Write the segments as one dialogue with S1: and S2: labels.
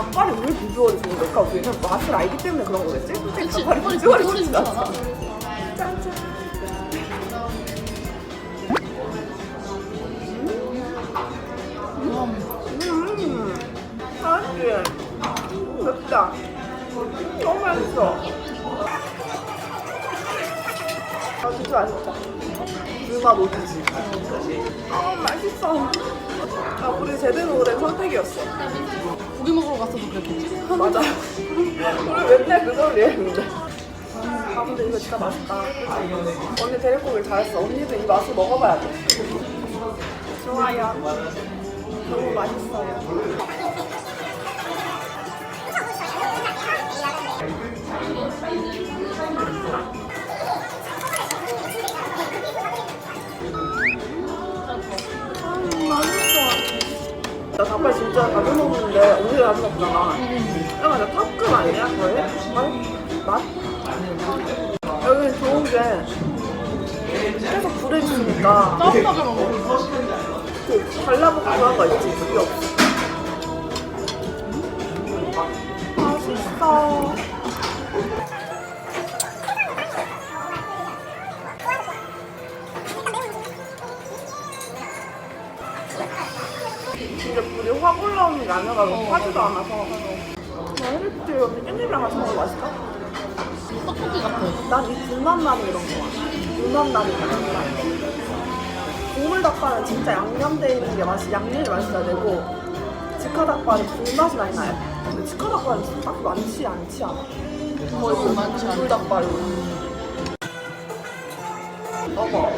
S1: 닭발이 왜 비주얼이 좋은 걸까? 우리는 맛을 알기 때문에 그런 거겠지? 솔직히
S2: 그치,
S1: 닭발이
S2: 닭발이
S1: 비주얼이
S2: 비주얼이
S1: 좋지. 않아. 짠짠. 음, 맛있지? 음, 맵다. 너무 맛있어. 아, 진짜 맛있다. 불맛 오지지. 아, 맛있어. 아, 우리 제대로 된 선택이었어.
S2: 고기 먹으러 갔어도 그랬겠지?
S1: 맞아. 우리 맨날 그 소리 했는데. 아, 근데 이거 진짜 맛있다. 언니 데리고길 잘했어. 언니도 이 맛을 먹어봐야 돼. 좋아요. 너무 맛있어요. 진짜 자주 먹는데 언니가 자주 먹잖아. 약간 나 탑급 아니야? 거의? 맛? 맛? 여기는 좋은 게 계속 불에 있으니까
S2: 짜증나게 먹어.
S1: 그 발라먹고 그런 거 있지? 그게 없어. 맛있어. 게 아니라 너무 하지도 않아서 나 헬리티 언니 깻잎이랑 같이 먹으면 맛있다?
S2: 떡볶이 같아.
S1: 난이 불맛 나는 이런 거 좋아. 불맛 나는 이런 거. 국물 닭발은 진짜 양념돼 있는 게 맛이 양념이 맛있어야 되고 직화 닭발은 불맛이 많이 나요. 근데 직화 닭발은 진짜 딱 많지 않지 않아. 거의. 불 닭발로. 어머.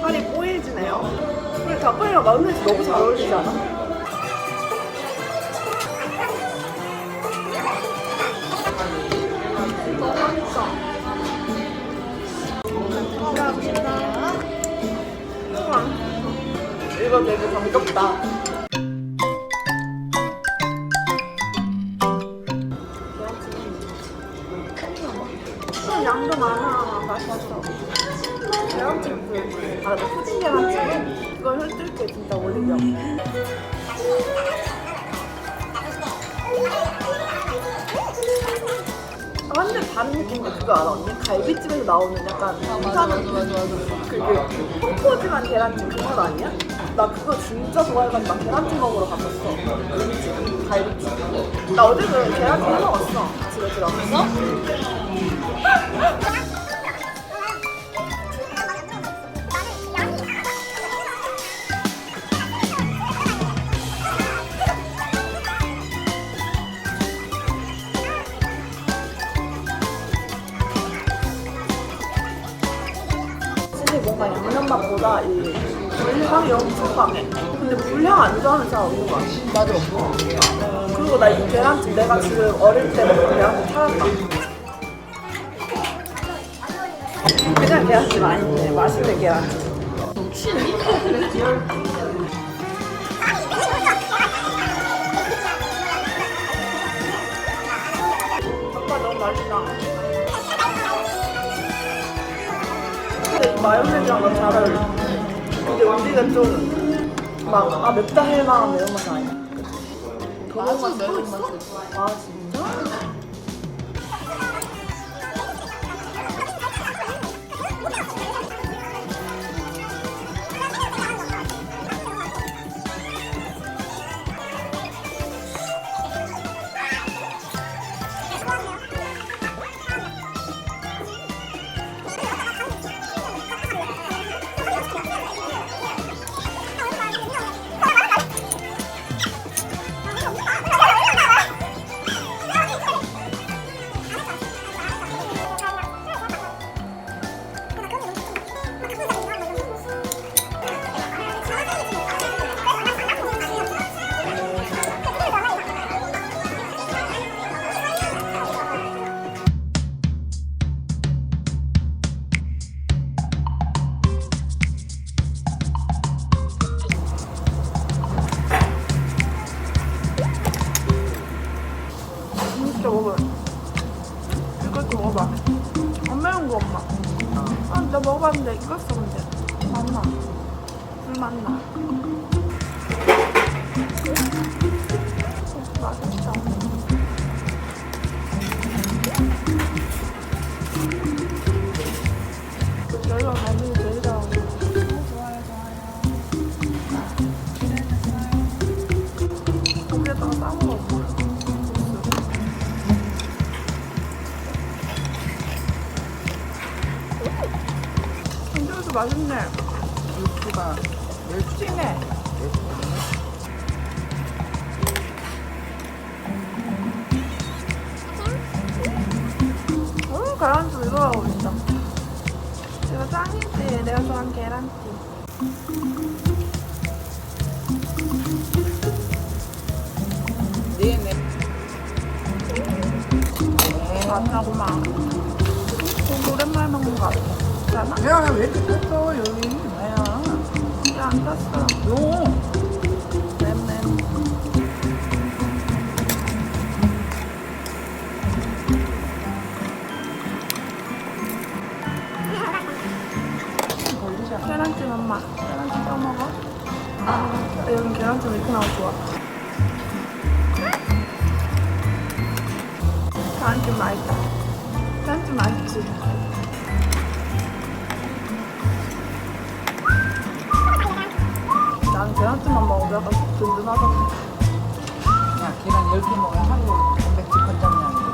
S1: 살이 뽀얘지네요. 근데 닭발이랑 마요네즈 너무 잘 어울리지 않아? 이거 되게 정겹다. 좀 양도 많아. 맛있어. 계란찜. 아, 나 푸딩 계란찜. 이걸 혈뜰 때 진짜 올리려. 완전 다른 느낌인데 그거 알아 언니? 갈비집에서 나오는 약간
S2: 아, 맞아, 맞아, 맞아, 맞아.
S1: 그게 콩코지만 계란찜 그거 아니야? 나 그거 진짜 좋아해가지고 나 계란찜 먹으러 갔었어. 갈비집 갈비집 나 어제 그 계란찜 해 먹었어. 집에 들어가서. 사실 뭔가 양념밥보다 이 불향이 엄청 강해 근데 불향 안 좋아하는 사람 없는 거 같아
S2: 맞아.
S1: 그리고 나 이 계란찜 내가 지금 어릴 때 먹던 계란찜 찾았다. 그냥 계란찜 아닌데 맛있는 계란찜. 닭발 너무 맛있다. 근데 이 마요네즈랑 너무 잘 어울려. 근데 우리가 좀 막, 아, 맵다 할 만한 매운맛이 아니야.
S2: 아주 매운맛.
S1: 아? 진짜 먹어봤는데 익었어 근데. 맞나? 술 맞나? 맛있네.
S2: 육수가
S1: 찐해. 음, 계란찜 이거 하고 있어. 이거 짱이지. 내가 좋아하는 계란찜.
S2: 네네
S1: 맛나구만. 괜찮아?
S2: 야왜 이렇게 탔어 여기 뭐야
S1: 이거 안.
S2: 요
S1: 냄냄.
S2: 걸리잖아
S1: 계란찜 엄마. 계란찜 떠먹어. 아, 여긴 계란찜 이렇게 나와 좋아. 계란찜 맛있다. 계란찜 맛있지? 계란찜만 먹어도 약간 속 든든하던데.
S2: 야 계란 10개 먹으면 하루 단백질 권장량이